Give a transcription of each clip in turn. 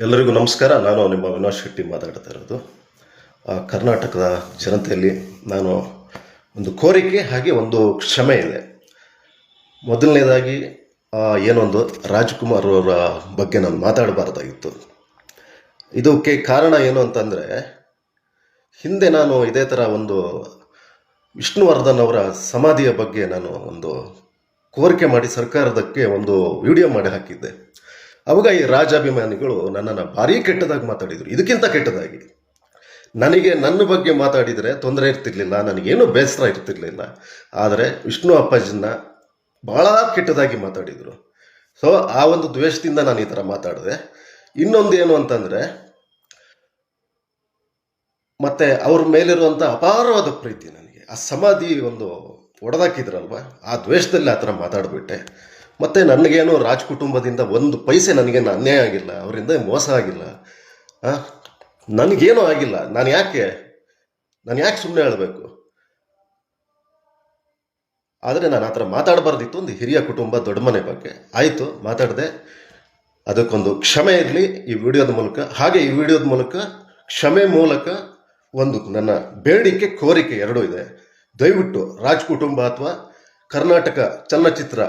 ಎಲ್ಲರಿಗೂ ನಮಸ್ಕಾರ. ನಾನು ನಿಮ್ಮ ವಿನೋದ್ ಶೆಟ್ಟಿ ಮಾತಾಡ್ತಾ ಇರೋದು. ಕರ್ನಾಟಕದ ಜನತೆಯಲ್ಲಿ ನಾನು ಒಂದು ಕೋರಿಕೆ ಹಾಗೆ ಒಂದು ಕ್ಷಮೆ ಇದೆ. ಮೊದಲನೇದಾಗಿ ಏನೊಂದು ರಾಜ್ಕುಮಾರ್ ಅವರ ಬಗ್ಗೆ ನಾನು ಮಾತಾಡಬಾರ್ದಾಗಿತ್ತು. ಇದಕ್ಕೆ ಕಾರಣ ಏನು ಅಂತಂದರೆ, ಹಿಂದೆ ನಾನು ಇದೇ ಥರ ಒಂದು ವಿಷ್ಣುವರ್ಧನ್ ಅವರ ಸಮಾಧಿಯ ಬಗ್ಗೆ ನಾನು ಒಂದು ಕೋರಿಕೆ ಮಾಡಿ ಸರ್ಕಾರದಕ್ಕೆ ಒಂದು ವಿಡಿಯೋ ಮಾಡಿ ಹಾಕಿದ್ದೆ. ಅವಾಗ ಈ ರಾಜಾಭಿಮಾನಿಗಳು ನನ್ನನ್ನು ಭಾರಿ ಕೆಟ್ಟದಾಗಿ ಮಾತಾಡಿದರು. ಇದಕ್ಕಿಂತ ಕೆಟ್ಟದಾಗಿ. ನನಗೆ ನನ್ನ ಬಗ್ಗೆ ಮಾತಾಡಿದರೆ ತೊಂದರೆ ಇರ್ತಿರ್ಲಿಲ್ಲ, ನನಗೇನು ಬೇಸರ ಇರ್ತಿರ್ಲಿಲ್ಲ. ಆದರೆ ವಿಷ್ಣು ಅಪ್ಪಾಜಿನ ಭಾಳ ಕೆಟ್ಟದಾಗಿ ಮಾತಾಡಿದರು. ಸೊ ಆ ಒಂದು ದ್ವೇಷದಿಂದ ನಾನು ಈ ಥರ ಮಾತಾಡಿದೆ. ಇನ್ನೊಂದು ಏನು ಅಂತಂದರೆ, ಮತ್ತೆ ಅವ್ರ ಮೇಲಿರುವಂಥ ಅಪಾರವಾದ ಪ್ರೀತಿ ನನಗೆ. ಆ ಸಮಾಧಿ ಒಂದು ಒಡೆದಾಕಿದ್ರಲ್ವ? ಆ ದ್ವೇಷದಲ್ಲಿ ಆ ಥರ ಮಾತಾಡಿಬಿಟ್ಟೆ. ಮತ್ತು ನನಗೇನು ರಾಜ್ ಕುಟುಂಬದಿಂದ ಒಂದು ಪೈಸೆ ನನಗೇನು ಅನ್ಯಾಯ ಆಗಿಲ್ಲ, ಅವರಿಂದ ಮೋಸ ಆಗಿಲ್ಲ. ನನಗೇನೂ ಆಗಿಲ್ಲ. ನಾನು ಯಾಕೆ? ನಾನು ಯಾಕೆ ಸುಮ್ಮನೆ ಹೇಳಬೇಕು? ಆದರೆ ನಾನು ಆ ಥರ ಮಾತಾಡಬಾರ್ದಿತ್ತು ಒಂದು ಹಿರಿಯ ಕುಟುಂಬ ದೊಡ್ಡ ಮನೆ ಬಗ್ಗೆ. ಆಯಿತು, ಮಾತಾಡಿದೆ. ಅದಕ್ಕೊಂದು ಕ್ಷಮೆ ಇರಲಿ ಈ ವಿಡಿಯೋದ ಮೂಲಕ. ಹಾಗೆ ಈ ವಿಡಿಯೋದ ಮೂಲಕ ಕ್ಷಮೆ ಮೂಲಕ ಒಂದು ನನ್ನ ಬೇಡಿಕೆ, ಕೋರಿಕೆ ಎರಡೂ ಇದೆ. ದಯವಿಟ್ಟು ರಾಜ್ ಕುಟುಂಬ ಅಥವಾ ಕರ್ನಾಟಕ ಚಲನಚಿತ್ರ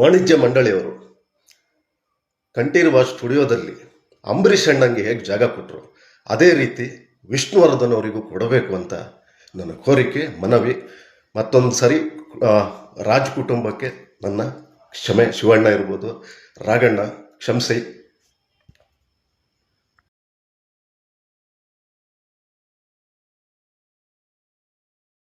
ವಾಣಿಜ್ಯ ಮಂಡಳಿಯವರು ಕಂಠೀರವ ಸ್ಟುಡಿಯೋದಲ್ಲಿ ಅಂಬರೀಷ್ ಅಣ್ಣಂಗೆ ಹೇಗೆ ಜಾಗ ಕೊಟ್ಟರು ಅದೇ ರೀತಿ ವಿಷ್ಣುವರ್ಧನ್ ಅವರಿಗೂ ಕೊಡಬೇಕು ಅಂತ ನನ್ನ ಕೋರಿಕೆ, ಮನವಿ, ಮತ್ತೊಂದು ಸರಿ ರಾಜ್ ಕುಟುಂಬಕ್ಕೆ ನನ್ನ ಕ್ಷಮೆ ಶಿವಣ್ಣ ಇರ್ಬೋದು, ರಾಗಣ್ಣ, ಕ್ಷಮಿಸಿ.